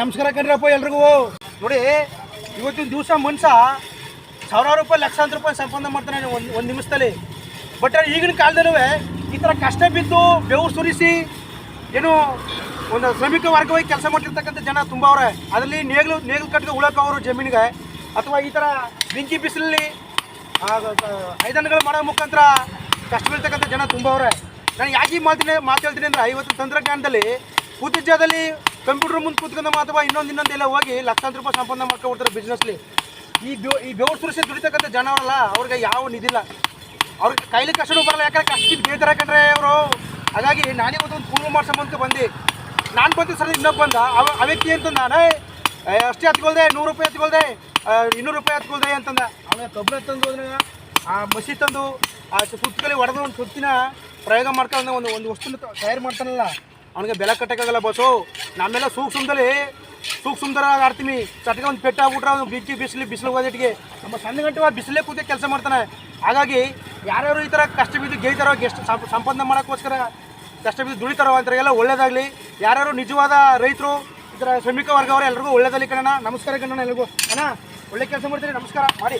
ನಮಸ್ಕಾರ ಕಣ್ರಪ್ಪ ಎಲ್ರಿಗೂ. ನೋಡಿ, ಇವತ್ತಿನ ದಿವಸ ಮನುಷ್ಯ ಸಾವಿರಾರು ರೂಪಾಯಿ, ಲಕ್ಷಾಂತರ ರೂಪಾಯಿ ಸಂಪಾದನೆ ಮಾಡ್ತಾನೆ ಒಂದು ಒಂದು ನಿಮಿಷದಲ್ಲಿ. ಬಟ್ ಈಗಿನ ಕಾಲದಲ್ಲೂ ಈ ಥರ ಕಷ್ಟ ಬಿದ್ದು ಬೆವರು ಸುರಿಸಿ ಏನು ಒಂದು ಶ್ರಮಿಕ ವರ್ಗವಾಗಿ ಕೆಲಸ ಮಾಡ್ತಿರ್ತಕ್ಕಂಥ ಜನ ತುಂಬ ಅವ್ರೆ. ಅದರಲ್ಲಿ ನೇಗಲು ನೇಗ್ಲು ಕಟ್ಟಿಗೆ ಉಳಕ್ಕೆ ಅವರು ಜಮೀನಿಗೆ. ಅಥವಾ ಈ ಥರ ಬೆಂಕಿ ಬಿಸಿಲಲ್ಲಿ ಐದನ್ಗಳು ಮಾಡೋ ಮುಖಾಂತರ ಕಷ್ಟ ಬೀಳ್ತಕ್ಕಂಥ ಜನ ತುಂಬ ಅವ್ರೆ. ನಾನು ಯಾಕೆ ಮಾತಿನ ಮಾತಾಡ್ತೀನಿ ಅಂದ್ರೆ ಇವತ್ತು ತಂತ್ರಜ್ಞಾನದಲ್ಲಿ ಕೂತಿದ್ದ ಜಾಗದಲ್ಲಿ ಕಂಪ್ಯೂಟರ್ ಮುಂದೆ ಕೂತ್ಕೊಂಡು ಅಥವಾ ಇನ್ನೊಂದು ಇನ್ನೊಂದೆಲ್ಲ ಹೋಗಿ ಲಕ್ಷಾಂತರ ರೂಪಾಯಿ ಸಂಪಾದನೆ ಮಾಡ್ಕೊಬಿಡ್ತಾರೆ ಬಿಸ್ನೆಸ್ಲಿ ಈ ಬೆವ್ ಈ ಬೆವ್ರ ಸುರಿಸಿ ದುಡಿತಕ್ಕಂಥ ಜನ ಅವರಲ್ಲ ಅವ್ರಿಗೆ ಯಾವ ನಿಧಿಲ್ಲ ಅವ್ರಿಗೆ ಕೈಲಿ ಕಷ್ಟನೂ ಬರಲ್ಲ, ಯಾಕಂದ್ರೆ ಕಷ್ಟ ಬೇಯ್ತಾರೆ ಯಾಕಂದ್ರೆ ಅವರು. ಹಾಗಾಗಿ ನಾನೇ ಒಂದು ಪೂರ್ವ ಮಾಡ್ಸೋ ಅಂತ ಬಂದು. ನಾನು ಬಂದು ಸರ್ ಇನ್ನೊಬ್ಬ ಬಂದ. ಆ ವ್ಯಕ್ತಿ ಅಂತಂದ, ನಾನೇ ಅಷ್ಟೇ ಹತ್ಕೊಳ್ದೆ, ನೂರು ರೂಪಾಯಿ ಹತ್ಕೊಳ್ದೆ ಇನ್ನೂರು ರೂಪಾಯಿ ಹತ್ಕೊಳ್ದೆ ಅಂತಂದ. ಅವನ ಕಬ್ಬರ ತಂದು ಹೋದ್ರೆ, ಆ, ಮಸಿ ತಂದು, ಆ ಸುತ್ತಲಿ ಹೊಡೆದು ಒಂದು ಸುತ್ತಿನ ಪ್ರಯೋಗ ಮಾಡ್ಕೊಂಡು ಒಂದು ಒಂದು ವಸ್ತುನ ತಯಾರು ಮಾಡ್ತಾನಲ್ಲ. ಅವನಿಗೆ ಬೆಲೆ ಕಟ್ಟಕ್ಕಾಗಲ್ಲ ಬಸ್ಸು ನಮ್ಮೆಲ್ಲ ಸೂಕ್ಷ್ಮದಲ್ಲಿ ಸೂಕ್ಷ್ಮದರಾಗಿ ಆಡ್ತೀನಿ. ಚಟ್ಗೆ ಒಂದು ಪೆಟ್ಟ ಆಗ್ಬಿಟ್ರೆ ಅವ್ನು ಬಿಚ್ಚಿ ಬಿಸಿಲು ಬಿಸಿಲು ಹೋದಿಟ್ಟಿಗೆ ನಮ್ಮ ಸಣ್ಣ ಗಂಟೆ ಬಿಸಿಲೇ ಕೂತಿ ಕೆಲಸ ಮಾಡ್ತಾನೆ. ಹಾಗಾಗಿ ಯಾರ್ಯಾರು ಈ ಥರ ಕಷ್ಟ ಬಿದ್ದು ಗೆಲ್ತಾರೋ ಎಷ್ಟು ಸಂಪಾದನೆ ಮಾಡೋಕ್ಕೋಸ್ಕರ ಕಷ್ಟ ಬಿದ್ದು ದುಡಿತಾರೋ ಅಂತಾರೆಲ್ಲ ಒಳ್ಳೇದಾಗಲಿ. ಯಾರ್ಯಾರು ನಿಜವಾದ ರೈತರು, ಈ ಥರ ಶ್ರಮಿಕ ವರ್ಗವರು ಎಲ್ಲರಿಗೂ ಎಲ್ರಿಗೂ ಕಣ್ಣ ಕಣ ನಮಸ್ಕಾರ ಕಣ್ಣಣ್ಣ ಎಲ್ರಿಗೂ. ಅಣ್ಣ, ಒಳ್ಳೆ ಕೆಲಸ ಮಾಡ್ತೀನಿ ನಮಸ್ಕಾರ. ಮಾಡಿ.